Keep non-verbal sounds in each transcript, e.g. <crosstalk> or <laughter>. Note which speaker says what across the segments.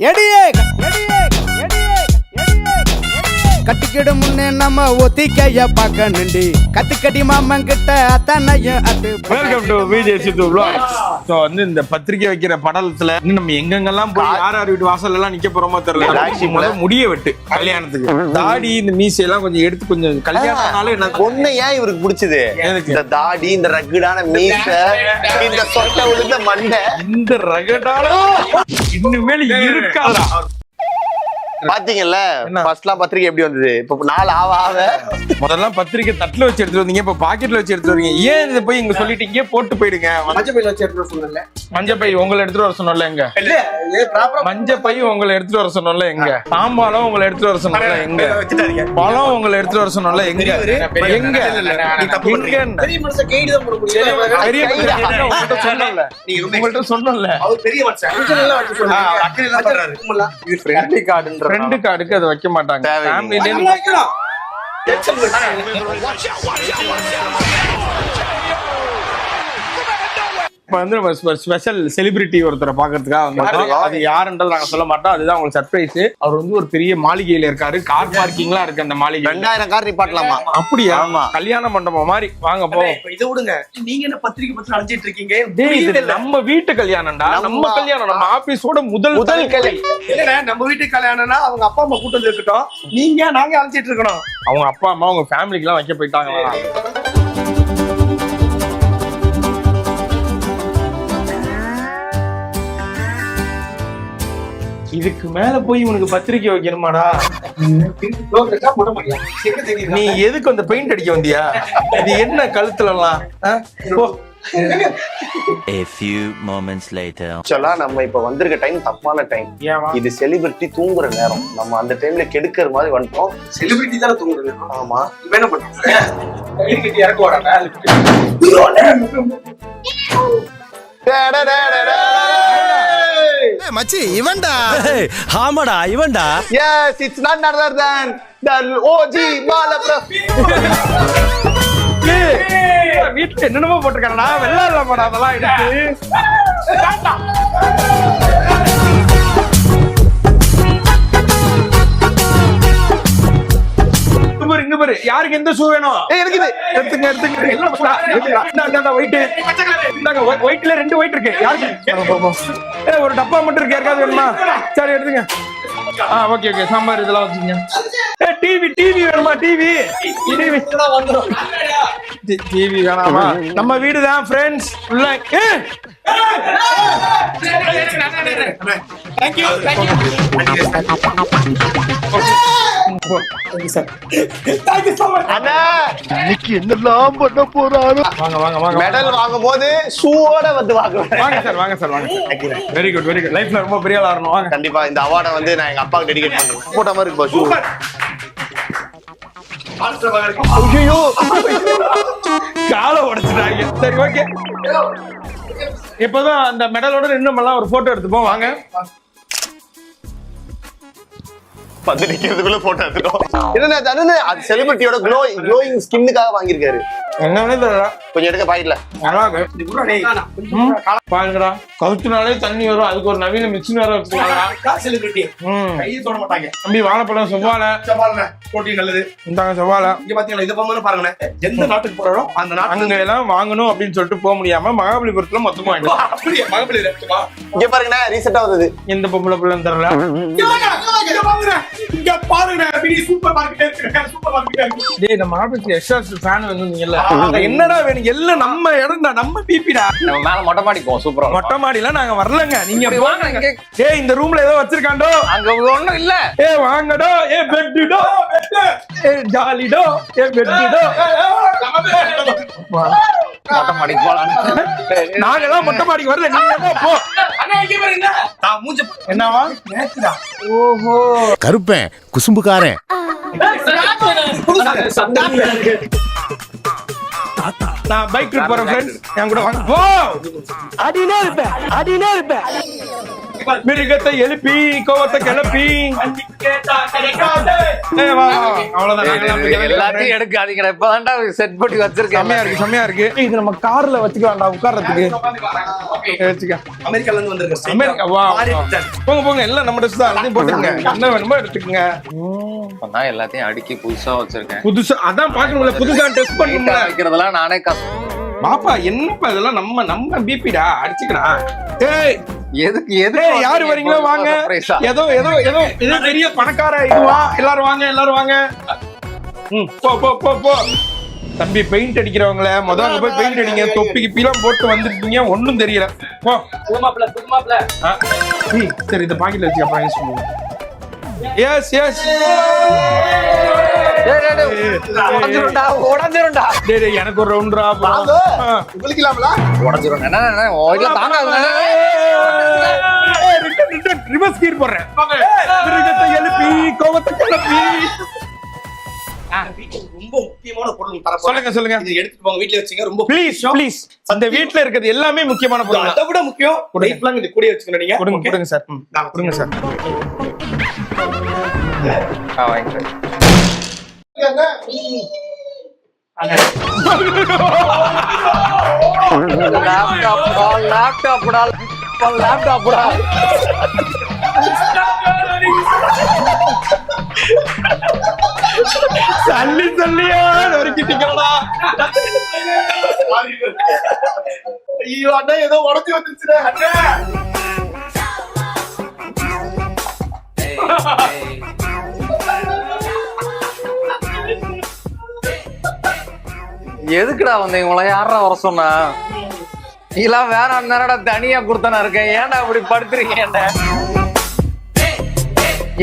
Speaker 1: எடியே எடியே கட்டிக்கிடு முன்னே நம்ம ஒத்திக்கைய பார்க்க நிண்டி கத்துக்கடி மாமன் கிட்ட அத்தனையும் அது
Speaker 2: welcome to Vijay Sidhu. So வந்து இந்த பத்திரிக்கை வைக்கிற படலத்துல இன்னும் நம்ம எங்கெங்கெல்லாம் போய் யார் யார் வீட்டு வாசல்ல எல்லாம் நிக்க போறோமோ தெரியல. முதல்ல முடிய வெட்டு கல்யாணத்துக்கு. தாடி இந்த மீசை எல்லாம் கொஞ்சம் எடுத்து கொஞ்சம் கல்யாணம்னாலே என்ன
Speaker 3: பொண்ணு ஏன் இவருக்கு பிடிச்சது? இந்த தாடி இந்த ரக்குடான மீச இந்த சொட்ட விழுந்த மண்டை.
Speaker 2: இந்த ரகடால இனிமேல் இருக்காதா
Speaker 3: பாத்தீங்கல்ல?
Speaker 2: என்ன?
Speaker 3: ஃபர்ஸ்ட்லாம் பத்திரிக்கை எப்படி வந்தது? இப்ப நாள் ஆவ ஆவ.
Speaker 2: முதல்ல பத்திரிக்கை தட்டுல வச்சு எடுத்துட்டு வந்தீங்க இப்ப பாக்கெட்ல வச்சு எடுத்துட்டு வரீங்க ஏன் இதை போய் இங்க சொல்லிட்டீங்க போட்டு போயிடுங்க?
Speaker 4: மஞ்சள் பையில வச்சு எடுத்துட்டு சொன்னல
Speaker 2: மஞ்ச பை உங்களை எடுத்துட்டு வர சொன்னோம்ல எங்க மஞ்ச பை உங்களை எடுத்துட்டு வர சொன்னோம்ல எங்க தாம்பாலம் உங்களை எடுத்துட்டு வர சொன்னோம்ல எங்க பழம் உங்களை எடுத்துட்டு வர சொன்னோம்ல எங்க எங்க எங்க
Speaker 4: பெரிய மனுஷன் கைடு தான் போட முடியும்
Speaker 2: பெரிய
Speaker 4: கார்டுன்ற
Speaker 2: ஃப்ரெண்டு கார்டுக்கு அதை வைக்க மாட்டாங்க.
Speaker 3: தேவையில்லை.
Speaker 2: இப்ப வந்து நம்ம ஸ்பெஷல் செலிபிரிட்டி ஒருத்தரை பாக்குறதுக்காக வந்திருக்கோம் அது யாருன்றது நாங்க சொல்ல மாட்டோம். அதுதான் உங்களுக்கு சர்ப்ரைஸ் அவர் வந்து ஒரு பெரிய மாளிகையில இருக்காரு. கார் பார்க்கிங்லாம் இருக்கு அந்த மாளிகை
Speaker 3: ரெண்டாயிரம் கார் நிப்பாட்டலாமா?
Speaker 2: அப்படியா?
Speaker 3: ஆமா.
Speaker 2: கல்யாண மண்டபம் மாதிரி. வாங்க போவோம்
Speaker 4: இப்ப இதை விடுங்க. நீங்க என்ன பத்திரிக்கை பத்தி அழைச்சிட்டு இருக்கீங்க.
Speaker 2: நம்ம வீட்டு கல்யாணம்டா. நம்ம கல்யாணம் நம்ம ஆபீஸோட முதல்
Speaker 3: முதல் கலை.
Speaker 4: இல்லண்ணே, நம்ம வீட்டு கல்யாணம்னா அவங்க அப்பா அம்மா கூட்டு வந்து இருக்கட்டும். நீங்க நாங்க அழைச்சிட்டு இருக்கணும்?
Speaker 2: அவங்க அப்பா அம்மா அவங்க ஃபேமிலிக்கு எல்லாம் வைக்க போயிட்டாங்களா? இதுக்கு மேல போய் உனக்கு பத்திரிக்கை வைக்கணுமாடா? நீ எதுக்கு அந்த பெயிண்ட் அடிக்க வந்தியா? இது என்ன கழுத்துல எல்லாம் ஆ? போ.
Speaker 5: A few moments later.
Speaker 3: ஆக்சுவலா நம்ம இப்ப வந்திருக்க டைம் தப்பான டைம் இது செலிபிரிட்டி தூங்குற நேரம். நம்ம அந்த டைம்ல கெடுக்கிற மாதிரி வந்துட்டோம்.
Speaker 4: செலிபிரிட்டி தானே தூங்குறது
Speaker 3: ஆமா.
Speaker 4: இவன் என்ன கட்டி இறக்க வராங்க
Speaker 1: மச்சி இவன்டா.
Speaker 5: ஆமாடா இவன்டா.
Speaker 3: Yes it's not other than the OG Malapra
Speaker 2: ஏய், வீட்டுல என்னென்னமோ போட்டிருக்காங்கடா. வெள்ளாடுற படம் அதெல்லாம் எடுத்து. <laughs> பாரு, பாரு யாருக்கு எந்த ஷூ வேணும்?
Speaker 3: எனக்கு இது.
Speaker 2: எடுத்துங்க எடுத்துங்க. எல்லாம் ஒயிட் இந்தாங்க ஒயிட்ல ரெண்டு ஒயிட் இருக்கு. யாருக்கு? போ, போ. ஏய், ஒரு டப்பா மட்டும் இருக்கு. யாருக்காவது வேணுமா? சரி எடுத்துங்க. ஆ ஓகே ஓகே சாம்பார் இதெல்லாம் வச்சுங்க ஏ டிவி டிவி வேணுமா? டிவி டிவி
Speaker 4: வந்துடும்
Speaker 2: டிவி வேணாமா நம்ம வீடு தான் ஃப்ரெண்ட்ஸ் உள்ள ஏ!
Speaker 3: அண்ணா!
Speaker 2: வாங்க வாங்க வாங்க
Speaker 3: மெடல் வாங்கும் போது ஷூவோட வந்து வாங்குவேன்.
Speaker 2: வாங்க சார் வாங்க சார் வாங்க வெரி குட் வெரி குட் லைஃப்ல ரொம்ப பெரிய ஆளா வரணும். வாங்க.
Speaker 3: கண்டிப்பா இந்த அவார்டை வந்து நான் எங்க அப்பாவுக்கு டெடிகேட் பண்றேன். போட்ட மாதிரி இருக்கு. ஷூ ஐயோ
Speaker 2: காலை உடைச்சிட்டாங்க. சரி ஓகே இப்போதான் அந்த மெடலோட நின்று நம்மலாம் ஒரு போட்டோ எடுத்துப்போம். வாங்க.
Speaker 3: வந்து நிக்கிறதுக்குள்ள போட்டோ எடுத்துட்டோம். அண்ணா, அது செலிபிரிட்டியோட க்ளோ க்ளோயிங் ஸ்கின்னுக்காக வாங்கியிருக்காரு.
Speaker 2: என்னன்னே தெரியல
Speaker 3: கொஞ்சம் எடுக்க பாக்கெட்ல
Speaker 2: நல்லா இருக்கு ம், பாருங்கடா. கவுத்துனாலே தண்ணி வரும். அதுக்கு ஒரு நவீன மிஷின் வேற
Speaker 4: மாட்டாங்க.
Speaker 2: தம்பி வாழைப்பழம் செவ்வாழை.
Speaker 4: சவால்ண்ணே போட்டி நல்லது.
Speaker 2: இந்தாங்க செவ்வாழை.
Speaker 4: இங்க பாத்தீங்களா இத பொம்மை பாருங்கண்ணே எந்த நாட்டுக்கு போறோம் அந்த நாட்டுக்கு
Speaker 2: அங்க எல்லாம் வாங்கணும் அப்படின்னு சொல்லிட்டு போக முடியாம மகாபலிபுரத்துல மொத்தமா
Speaker 4: அப்படியே இருக்குமா
Speaker 3: இங்க பாருங்கண்ணா ரீசெண்டா வந்தது.
Speaker 2: எந்த பொம்பளை பிள்ளைன்னு தெரியல.
Speaker 4: இங்க பாருங்க இங்க பாருங்க பெரிய சூப்பர் மார்க்கெட் இருக்கு சூப்பர் மார்க்கெட்
Speaker 2: டேய் நம்ம ஆபீஸ்ல எஸ்ஆர்ஸ் ஃபேன் வந்திருந்தீங்கல்ல அட என்னடா வேணும் எல்லாம் நம்ம இடம்டா நம்ம பிபிடா
Speaker 6: நம்ம மேல மொட்டை மாடி போவோம் சூப்பரா
Speaker 2: மொட்டை மாடியில நாங்க வரலங்க. நீங்க
Speaker 6: வாங்க,
Speaker 2: ஏய் இந்த ரூம்ல ஏதோ வச்சிருக்காண்டோ?
Speaker 6: அங்க ஒண்ணும் இல்ல.
Speaker 2: ஏ வாங்கடோ. ஏ பெட்டுடோ ஏ ஜாலிடோ ஏ பெட்டுடோ
Speaker 6: மொட்டை மாடிக்கு போலாம்
Speaker 2: நாங்க தான் மொட்டை மாடிக்கு வரல நீங்க தான் போ.
Speaker 4: அண்ணா இங்க பாருங்க நான் மூஞ்ச
Speaker 2: என்னவா?
Speaker 4: நேத்துடா
Speaker 7: கருப்பேன் குசும்புக்காரன்.
Speaker 2: நான் பைக் ட்ரிப் போறேன் ஃப்ரெண்ட்ஸ் என் கூட வாங்க. போ
Speaker 1: அடினே இருப்பேன் அடினே இருப்பேன்.
Speaker 2: மிருகத்தை எழுப்பி கோவத்தை கிளப்பி.
Speaker 6: எல்லாத்தையும் எடுக்காதீங்கடா இப்பதான்டா செட் பண்ணி
Speaker 2: செம்மையா
Speaker 6: வச்சிருக்கேன்.
Speaker 2: இருக்கு செம்மையா இருக்கு. இது நம்ம கார்ல வச்சுக்கலாம்டா உட்கார்றதுக்கு. வச்சுக்க.
Speaker 4: அமெரிக்கால இருந்து வந்திருக்கேன்
Speaker 2: அமெரிக்கா வா. போங்க போங்க எல்லாம் நம்ம ட்ரெஸ் தான். அதையும் போட்டுக்கங்க. என்ன வேணுமோ எடுத்துக்கங்க.
Speaker 6: நான் எல்லாத்தையும் அடுக்கி புதுசா வச்சிருக்கேன்.
Speaker 2: புதுசா அதான் பாக்கணும்ல புதுசா டெஸ்ட் பண்ணணும்ல.
Speaker 6: வைக்கிறதெல்லாம் நானே கஷ்டம்
Speaker 2: பாப்பா என்னப்பா இதெல்லாம் நம்ம நம்ம பிபிடா அடிச்சுக்கடா. ஏய்
Speaker 6: எதுக்கு எது
Speaker 2: யாரு வரீங்களோ வாங்க. ஏதோ ஏதோ ஏதோ ஏதோ பெரிய பணக்கார இதுவா எல்லாரும் வாங்க எல்லாரும் வாங்க. ம். போ போ போ போ. தம்பி பெயிண்ட் அடிக்கிறவங்கள முத அங்க போய் பெயிண்ட் அடிங்க. தொப்பி கிப்பிலாம் போட்டு வந்திருக்கீங்க ஒண்ணும் தெரியல. போ. சரி இந்த பாக்கெட்ல வச்சு அப்புறம் யூஸ் பண்ணுவோம் எஸ் எஸ்
Speaker 6: உடஞ்சிரும்டா உடஞ்சிரும்டா.
Speaker 2: டேய் டேய், எனக்கு ஒரு ரவுண்டரா
Speaker 3: உங்களுக்கு இல்லாமலா
Speaker 6: உடஞ்சிரும். என்ன என்ன, என்ன? ஓ, இல்ல. தாங்காது
Speaker 2: ரிவர்ஸ் கீர் போடுறேன். எழுப்பி கோவத்தை கிளப்பி
Speaker 4: ரொம்ப முக்கியமான பொருள் தர
Speaker 2: சொல்லுங்க சொல்லுங்க.
Speaker 4: இது எடுத்துட்டு போங்க வீட்ல வச்சுங்க. ரொம்ப
Speaker 2: ப்ளீஸ் ப்ளீஸ் அந்த வீட்ல இருக்கிறது எல்லாமே முக்கியமான பொருள்
Speaker 4: அதை விட முக்கியம். லைஃப் லாங் இது கூட வச்சுக்கணும் நீங்க.
Speaker 2: கொடுங்க சார் கொடுங்க சார்
Speaker 6: வாங்கிக்கிறேன் லேப்டாப்டா லேப்டாப்டா லேப்டாப்டா
Speaker 2: தள்ளி தள்ளியா நொறுக்கிட்டீங்களா
Speaker 3: ஐயோ அண்ணா ஏதோ உடஞ்சி வந்துருச்சுடா. அண்ணா.
Speaker 6: எதுக்குடா வந்தீங்க? இவங்கள யாரா வர சொன்னா? இதெல்லாம் வேற நேரடா தனியா கொடுத்தனா இருக்கேன் ஏன்டா இப்படி படுத்துறீங்க என்ன?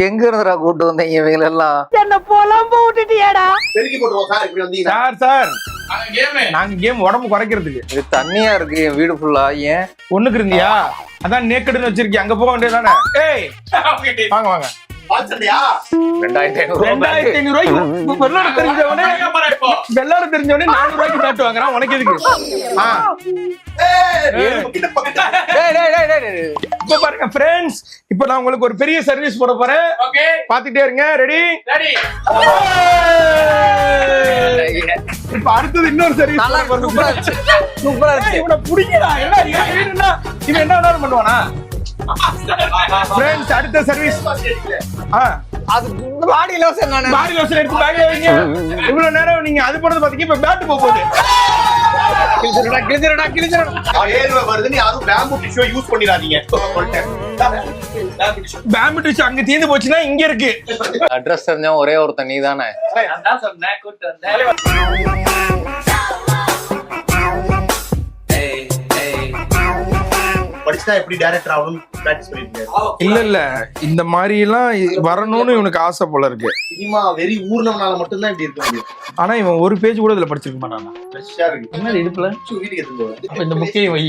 Speaker 6: எங்க இருந்துடா கூட்டு வந்தீங்க இவங்க எல்லாம்
Speaker 3: சார் இப்படி வந்தீங்கன்னா.
Speaker 2: Sir sir. நாங்க கேம் உடம்பு குறைக்கிறதுக்கு.
Speaker 6: இது தண்ணியா இருக்கு என் வீடு ஃபுல்லா ஏன்?
Speaker 2: ஒண்ணுக்கு இருந்தியா? அதான் நேக்கடுன்னு வச்சிருக்கீங்க அங்க போக வேண்டியதானே ஏய் <laughs> வாங்க வாங்க.
Speaker 6: ரெண்டாயிரத்தி ஐநூறு
Speaker 2: ரூபாய்க்கு வெள்ளாடு தெரிஞ்சவனே வெள்ளாடு தெரிஞ்சவனே நானூறு ரூபாய்க்கு பேட்டு வாங்குறான். உனக்கு எதுக்கு? இப்ப பாருங்க ஃப்ரெண்ட்ஸ் இப்ப நான் உங்களுக்கு ஒரு பெரிய சர்வீஸ் போட போறேன். பாத்துட்டே இருங்க. ரெடி இப்ப அடுத்தது இன்னொரு சர்வீஸ்
Speaker 6: நல்லா சூப்பரா இருந்துச்சு. சூப்பரா இருந்துச்சு
Speaker 2: இவனை என்ன இவன் என்ன வேணாலும் பண்ணுவானா? ஃப்ரெண்ட்ஸ் அடுத்த சர்வீஸ்
Speaker 6: அது பாடி லோசன் நானு
Speaker 2: பாடி லோஷன் எடுத்து பேக்ல வைங்க. இவ்வளவு நேரம் நீங்க அது பண்ணது பாத்தீங்க இப்ப பேட் போக போகுது.
Speaker 6: கிழிச்சிருடா கிழிச்சிருடா கிழிச்சிருடா.
Speaker 3: ஏழு ரூபாய் வருதுன்னு யாரும் பேம்பு டிஷ்யூ யூஸ் பண்ணிடாதீங்க.
Speaker 2: பேம்பு டிஷ் அங்க தீர்ந்து போச்சுன்னா இங்க இருக்கு.
Speaker 6: அட்ரஸ் தெரிஞ்சவன் ஒரே ஒருத்தன் நீ தானே
Speaker 3: படிச்சுட்டா எப்படி டைரக்டர் ஆகணும் பிராக்டிஸ் பண்ணிருக்காரு.
Speaker 2: இல்ல இல்ல. இந்த மாதிரி எல்லாம் வரணும்னு இவனுக்கு ஆசை போல இருக்கு.
Speaker 3: சினிமா வெறி ஊர்னவனால மட்டும்தான் இப்படி இருக்க முடியும்.
Speaker 2: ஆனா இவன் ஒரு பேஜ் கூட இதுல படிச்சிருக்க மாட்டானா?
Speaker 3: ஃப்ரெஷ்ஷா இருக்கு.
Speaker 2: என்ன இடுப்புல?
Speaker 3: சு, வீட்டுக்கு
Speaker 2: அப்ப இந்த புக்கையும் வை.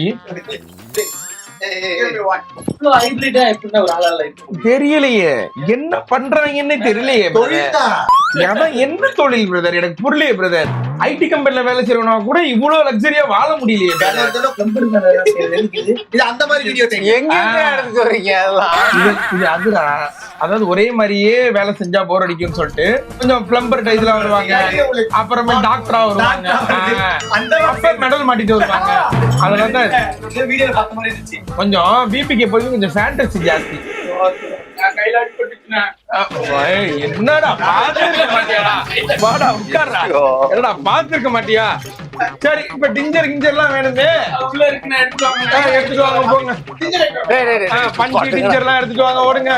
Speaker 2: தெரியலையே. என்ன பண்றாங்கன்னு தெரியலையே என்ன தொழில் பிரதர் எனக்கு புரியலையே பிரதர் ஐடி கம்பெனில வேலை செய்யறவனா கூட இவ்வளவு லக்ஸரியா வாழ முடியலையே.
Speaker 3: இது? அந்த மாதிரி வீடியோ
Speaker 6: எங்க வரீங்க
Speaker 2: இது அதுடா. அதாவது ஒரே மாதிரியே வேலை செஞ்சா போர் அடிக்கும்னு சொல்லிட்டு கொஞ்சம் பிளம்பர் டைஸ்ல வருவாங்க. அப்புறமே டாக்டரா வருவாங்க.
Speaker 3: அந்த
Speaker 2: அப்ப மெடல் மாட்டிட்டு வருவாங்க. அதனால தான்
Speaker 4: வீடியோ பார்த்த மாதிரி இருந்துச்சு.
Speaker 2: கொஞ்சம் பிபிக்கு போய் கொஞ்சம் ஃபேண்டசி ஜாஸ்தி. என்னடா பாத்துருக்க மாட்டியாடா வாடா உட்கார்றா என்னடா பாத்துருக்க மாட்டியா? சரி இப்ப டிஞ்சர் கிஞ்சர்லாம் வேணுமே.
Speaker 4: உள்ள இருக்கு நான் எடுத்துட்டு வாங்க
Speaker 2: போங்க பஞ்சு டிஞ்சர்லாம் எடுத்துட்டு வாங்க ஓடுங்க.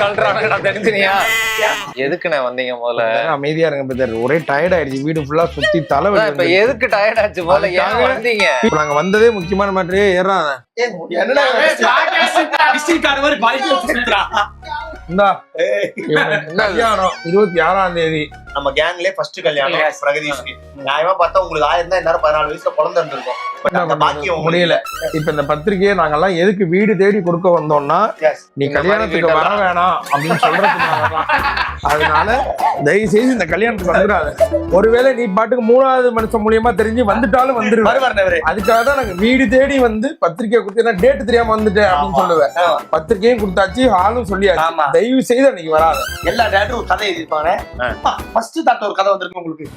Speaker 6: கழட்டுறானுங்கடா எதுக்குண்ணே வந்தீங்க முதல்ல?
Speaker 2: அமைதியா இருங்க பிரதர் ஒரே டயர்ட் ஆயிடுச்சு. வீடு ஃபுல்லா சுத்தி தலை
Speaker 6: இப்ப எதுக்கு டயர்ட் ஆச்சு முதல்ல? ஏன் வந்தீங்க?
Speaker 2: இப்ப நாங்க வந்ததே முக்கியமான மேட்ரே ஏறாத.
Speaker 3: என்னடா
Speaker 2: கல்யாணம். இருபத்தி ஆறாம் தேதி.
Speaker 3: நம்ம கேங்லயே ஃபர்ஸ்ட் கல்யாணம் பிரகதீஷ்க்கு. நியாயமா பார்த்தா உங்களுக்கு ஆயிரம் தான் எல்லாரும் பதினாலு வயசுல குழந்தை இருந்திருக்கும். பாக்கியம்
Speaker 2: முடியல. இப்ப இந்த பத்திரிக்கையை நாங்கெல்லாம் எதுக்கு வீடு தேடி கொடுக்க வந்தோம்னா. நீ கல்யாணத்துக்கு வர வேணாம் அப்படின்னு சொல்றதுனாலதான் அதனால தயவு செய்து இந்த கல்யாணத்துக்கு வந்துடாத. ஒருவேளை நீ பாட்டுக்கு மூணாவது மனுஷன் மூலியமா தெரிஞ்சு வந்துட்டாலும்
Speaker 3: நவரு.
Speaker 2: அதுக்காக தான் நாங்க வீடு தேடி வந்து பத்திரிக்கை கொடுத்து டேட் தெரியாம வந்துட்டேன் அப்படின்னு சொல்லுவேன்.
Speaker 3: ஆ.
Speaker 2: பத்திரிக்கையும் கொடுத்தாச்சு ஹாலும் சொல்லியாச்சு.
Speaker 3: ஆமா.
Speaker 2: தயவு செய்து அன்னைக்கு வராத.
Speaker 3: எல்லா டேட்டும் ஒரு கதை எழுதிருப்பாங்க ஃபர்ஸ்ட் தாத்த ஒரு கதை வந்திருக்கு உங்களுக்கு?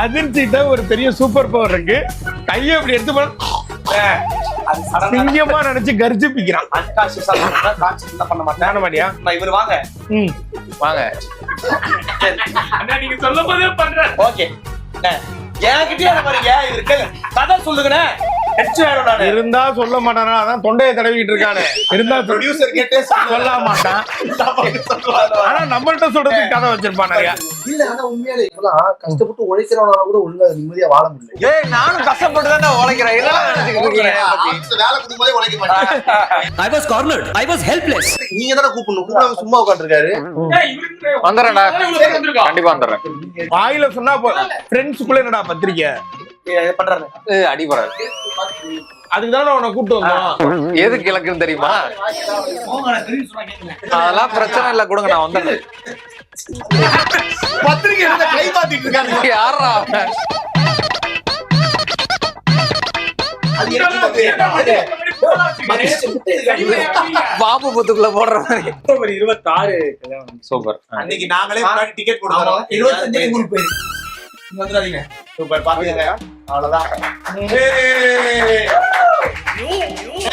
Speaker 2: அதிர்ச்சிட்ட ஒரு பெரிய சூப்பர் பவர் இருக்கு. கையை அப்படி எடுத்து சிங்கமா நினைச்சு கர்ஜிப்பிக்கிறான்.
Speaker 3: ஆ பண்ணா மாட்டேன்.
Speaker 2: மாட்டியா
Speaker 3: இவர் வாங்க.
Speaker 2: ம்.
Speaker 6: வாங்க.
Speaker 4: அண்ணா நீங்க சொல்லும் போதே பண்றேன்.
Speaker 3: ஓகே. என்கிட்டயே அந்த மாதிரி ஏன் கேளு கதை சொல்லுங்கண்ணே.
Speaker 2: இருந்தா சொல்ல மாட்டானா அதான் தொண்டையை தடவிட்டு இருக்கானே. இருந்தா சொல்லு.
Speaker 3: ப்ரொடியூசர் கேட்டே
Speaker 2: சொல்ல மாட்டான். ஆனா நம்மள்ட்ட சொல்றதுக்கு கதை வச்சிருப்பான் நிறைய.
Speaker 8: இல்ல ஆனா உண்மையாலே இப்பெல்லாம் கஷ்டப்பட்டு உழைக்கிறவனால கூட ஒழுங்கா நிம்மதியா வாழ முடியல.
Speaker 6: ஏய் நானும் கஷ்டப்பட்டு தானே உழைக்கிறேன்.
Speaker 3: வேலை கொடுக்கும்போதே உழைக்க மாட்டேன். <laughs>
Speaker 5: I was cornered. I was helpless.
Speaker 3: நீங்க தானே கூப்பிடணும். கூப்பிடாம சும்மா
Speaker 4: இவ்வளவு வந்திருக்கோம்.
Speaker 6: கண்டிப்பா வந்துடுறேன்
Speaker 2: வாயில சொன்னா போ ஃப்ரெண்ட்ஸுக்குள்ள என்னடா பத்திரிக்கை?
Speaker 3: பண்றாரு.
Speaker 2: அதுக்கு தானே உன்னை கூட்டு வந்தோம்.
Speaker 6: எது கிழக்குன்னு தெரியுமா? அதெல்லாம் பிரச்சனை இல்ல கொடுங்க நான் வந்துடுறேன்
Speaker 3: பத்திரிக்கை எடுத்த கை மாத்திட்டு இருக்காரு
Speaker 6: யாரா? பாம்பு புத்துக்குள்ள போடுற மாதிரி.
Speaker 4: அக்டோபர் இருபத்தாறு.
Speaker 6: சூப்பர்.
Speaker 3: அன்னைக்கு நாங்களே முன்னாடி டிக்கெட் கொடுத்தோம்.
Speaker 8: இருபத்தஞ்சு
Speaker 3: வந்துடாதீங்க. சூப்பர் பாத்துக்கங்க. அவ்வளவுதான். ஏய்.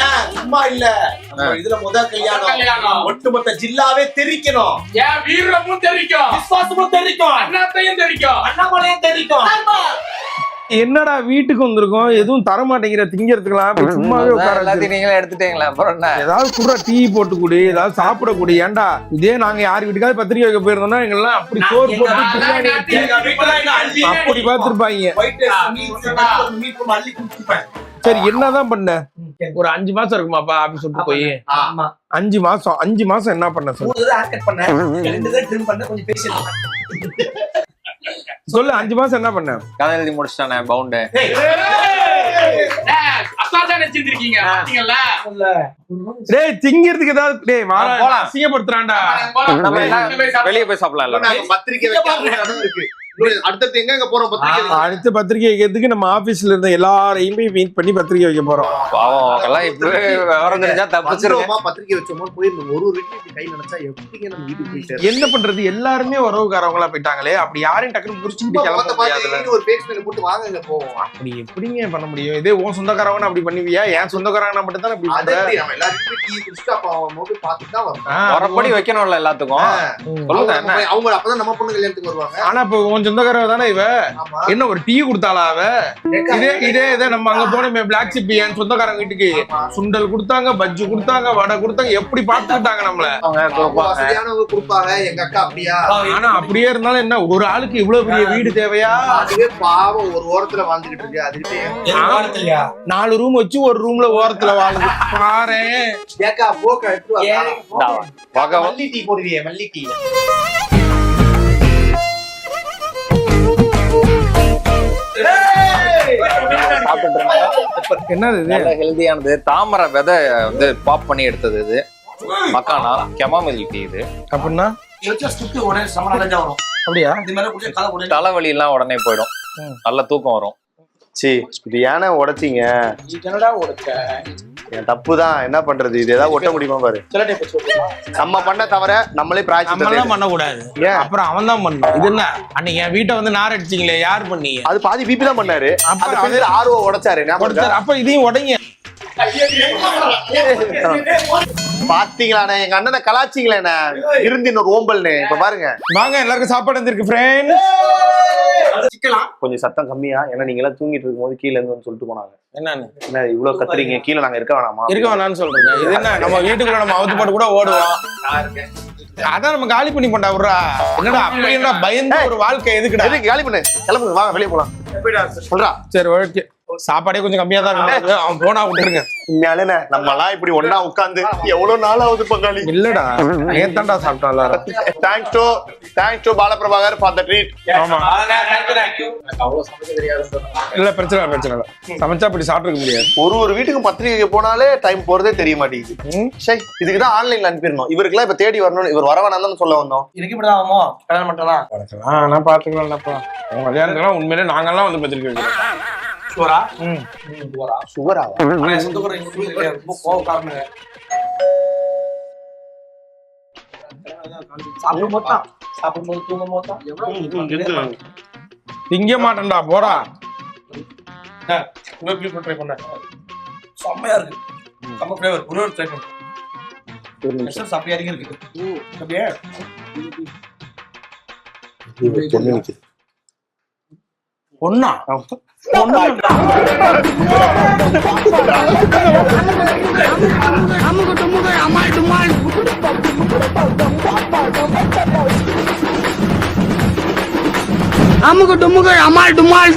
Speaker 3: ஆ, சும்மா இல்ல. இதுல முதல் கல்யாணம்.
Speaker 4: கல்யாணம்.
Speaker 3: ஒட்டுமொத்த ஜில்லாவே தெரிக்கணும்.
Speaker 4: என் வீரமும் தெரிக்கும்.
Speaker 3: விசுவாசமும் தெரிக்கும்.
Speaker 4: அண்ணாத்தையும் தெரிக்கும்.
Speaker 3: அண்ணாமலையும் தெரிக்கும்.
Speaker 2: என்னடா வீட்டுக்கு வந்திருக்கோம்? எதுவும் தர மாட்டேங்கிற திங்கிறதுக்கெல்லாம் போய் சும்மாவே உட்கார.
Speaker 6: நீங்களே எடுத்துட்டீங்களா? அப்புறம் என்ன?
Speaker 2: ஏதாவது குடுற டீ போட்டு குடி ஏதாவது சாப்பிட குடி. ஏன்டா இதே நாங்க யார் வீட்டுக்காவது பத்திரிக்கை வைக்க போயிருந்தோம்னா எங்கெல்லாம் அப்படி சோறு போட்டு பிரியாணி அப்படி பார்த்திருப்பாங்க. சரி என்னதான் பண்ண? ஒரு அஞ்சு மாசம் இருக்குமாப்பா ஆபீஸ் விட்டு போய்?
Speaker 3: ஆமா
Speaker 2: அஞ்சு மாசம் அஞ்சு மாசம் என்ன பண்ண சொல்லு சொல்லு அஞ்சு மாசம் என்ன பண்ண?
Speaker 6: கதை எழுதி முடிச்சிட்டானே பவுண்டு
Speaker 2: டேய் திங்கிறதுக்கு ஏதாவது டேய் வாடா
Speaker 6: போலாம்.
Speaker 2: அசிங்கப்படுத்துறான்டா.
Speaker 6: நம்ம எல்லாம் வெளியே போய் சாப்பிடலாம்
Speaker 3: பத்திரிக்கை அடுத்தது எங்க எங்க போறோம்
Speaker 2: அடுத்து பத்திரிக்கை வைக்கிறதுக்கு நம்ம ஆபீஸ்ல இருந்த எல்லாரையுமே மீட் பண்ணி பத்திரிக்கை வைக்க போறோம்.
Speaker 6: பாவம் அவங்கெல்லாம் இப்பவே விவரம் தெரிஞ்சா தப்பிச்சிருங்க.
Speaker 3: வந்தோமா, பத்திரிக்கை வச்சோமா போயிடணும் ஒரு ஒரு வீட்டுக்கு கை நினைச்சா எப்படிங்க நம்ம வீட்டுக்கு போய் சேரும்?
Speaker 2: என்ன பண்றது? எல்லாருமே உறவுக்காரவங்களா போயிட்டாங்களே. அப்படி யாரையும் டக்குனு புடிச்சுட்டு கிளம்ப
Speaker 3: ஒரு பேஸ் மேல போட்டு வாங்க போவோம்
Speaker 2: அப்படி எப்படிங்க பண்ண முடியும்? இதே உன் சொந்தக்காரவன அப்படி பண்ணுவியா? என் சொந்தக்காரங்க மட்டும் தான் அப்படி
Speaker 3: அது
Speaker 2: பண்ற?
Speaker 3: எப்படி? நம்ம எல்லாரும் போய் டீ குடிச்சிட்டு அப்ப அவன் முகம் பார்த்துட்டு தான் வரும்
Speaker 2: ஆ,
Speaker 6: உரப்படி வைக்கணும்ல எல்லாத்துக்கும். சொல்லுங்க
Speaker 3: அவங்க அப்பதான் நம்ம பொண்ணு கல்யாணத்துக்கு வருவாங்க.
Speaker 2: ஆனா இப்ப உன் சொந்தக்காரவ தானே இவ என்ன ஒரு டீ கொடுத்தாளா அவ? இதே இதே இதே நம்ம அங்க போனோமே பிளாக் சிப்பி என் சொந்தக்காரங்க வீட்டுக்கு. சுண்டல் கொடுத்தாங்க பஜ்ஜி கொடுத்தாங்க வடை கொடுத்தாங்க எப்படி பார்த்துக்கிட்டாங்க நம்மள?
Speaker 6: கொடுப்பாங்க
Speaker 3: எங்க அக்கா அப்படியா?
Speaker 2: ஆனா அப்படியே இருந்தாலும் என்ன ஒரு ஆளுக்கு இவ்வளவு பெரிய வீடு தேவையா?
Speaker 3: அதுவே பாவம் ஒரு ஓரத்துல வாழ்ந்துகிட்டு இருக்கு
Speaker 8: இல்லையா
Speaker 2: நாலு ரூம் வச்சு ஒரு ரூம்ல ஓரத்துல வாழுது பாரு
Speaker 8: ஏக்கா போக்கா எடுத்து வா.
Speaker 6: இந்தா, பகவ-
Speaker 3: மல்லி டீ போடுவியே மல்லி டீ.
Speaker 2: என்னது இது?
Speaker 6: நல்ல ஹெல்தியானது. தாமரை விதை வந்து பாப் பண்ணி எடுத்தது இது. மக்கானா? கெமாமில் டீ இது.
Speaker 2: அப்படின்னா? அப்படியா?
Speaker 6: தலைவலி எல்லாம் உடனே போயிடும். நல்ல தூக்கம் வரும்.
Speaker 3: சி இது ஏன்னா உடைச்சிங்க?
Speaker 8: என்னடா உடைச்ச?
Speaker 3: என் தப்பு தான் என்ன பண்றது இது ஏதாவது ஒட்ட முடியுமா பாரு நம்ம பண்ண தவிர நம்மளே
Speaker 2: நம்ம
Speaker 3: பிராய்ச்சி
Speaker 2: பண்ணக்கூடாது
Speaker 3: ஏன்
Speaker 2: அப்புறம் அவன் தான் பண்ணணும் இது என்ன அன்னைக்கு என் வீட்டை வந்து நார் அடிச்சீங்களே யார் பண்ணீங்க
Speaker 3: அது பாதி பிபி தான் பண்ணாரு
Speaker 2: அப்ப
Speaker 3: அது பேர் ஆர்வம் உடைச்சாரு
Speaker 2: அப்ப இதையும் உடைங்க
Speaker 3: பாத்தீங்களாண்ணே? எங்க அண்ணனை கலாச்சிங்களேண்ணே. இருந்து இன்னொரு ஓம்பல்னு இப்ப பாருங்க.
Speaker 2: வாங்க எல்லாருக்கும் சாப்பாடு வந்திருக்கு ஃப்ரெண்ட்
Speaker 3: கொஞ்சம் சத்தம் கம்மியா. ஏன்னா நீங்க எல்லாம் தூங்கிட்டு இருக்கும்போது கீழ இருந்து சொல்லிட்டு போனாங்க.
Speaker 2: என்னன்னு
Speaker 3: என்ன இவ்வளவு கத்துறீங்க? கீழே நாங்க இருக்க வேணாமா?
Speaker 2: இருக்க வேணாம்னு சொல்றேன் இது என்ன நம்ம வீட்டுக்குள்ள நம்ம அவுத்து போட்டு கூட ஓடுவோம் அதான் நம்ம காலி பண்ணி பண்ணா விட்றா. என்னடா அப்படி பயந்து ஒரு வாழ்க்கை எதுக்குடா?
Speaker 3: எதுக்கு காலி பண்ணு? கிளம்புங்க வாங்க வெளியே போலாம். சொல்றா.
Speaker 2: சரி ஓகே. சாப்பாடே கொஞ்சம் கம்மியா தான் இருக்கு அவன் போனா விட்டுருங்க.
Speaker 3: உண்மையாலே நம்ம எல்லாம் இப்படி ஒண்ணா உட்கார்ந்து எவ்வளவு நாள் ஆகுது பங்காளி.
Speaker 2: இல்லடா நேத்தாண்டா சாப்பிட்டோம் எல்லாரும்.
Speaker 3: Thanks to thanks to Balaprabhakar for the treat
Speaker 2: ஆமா.
Speaker 8: அவ்வளவு சமைக்க தெரியாது
Speaker 2: இல்ல பிரச்சனை இல்ல பிரச்சனை இல்ல. சமைச்சா அப்படி சாப்பிட்டுக்க முடியாது.
Speaker 3: ஒரு ஒரு வீட்டுக்கு பத்திரிகைக்கு போனாலே டைம் போறதே தெரிய மாட்டேங்குது. சை இதுக்கு தான் ஆன்லைன்ல அனுப்பிடணும் இவருக்குலாம் இப்ப தேடி வரணும் இவர் வர வேணாம் சொல்ல வந்தோம்.
Speaker 8: எனக்கு இப்படிதான் ஆகுமோ? கல்யாணம் பண்ணலாம்
Speaker 2: நான் உங்க கல்யாணத்துக்குலாம் உண்மையிலே நாங்கெல்லாம் வந்து பத்திரிக்கை வைக்கிறோம்.
Speaker 8: சுவரா ஆனா எங்க கிடையாது. ரொம்ப கோவக்காரனுங்க சாப்பிடும் போது தான். சாப்பிடும் போது தூங்கும் போது தான். எவ்வளவு
Speaker 2: திங்க மாட்டேன்டா போடா.
Speaker 8: ட்ரை பண்ணேன் செம்மையா இருக்கு. செம்ம ஃபிளேவர் ஒரு ஒரு ட்ரை அதிகம் இருக்கு. அப்படியே.
Speaker 2: பொண்ணா
Speaker 1: அமுகு டுமுகு அமால் டுமால்.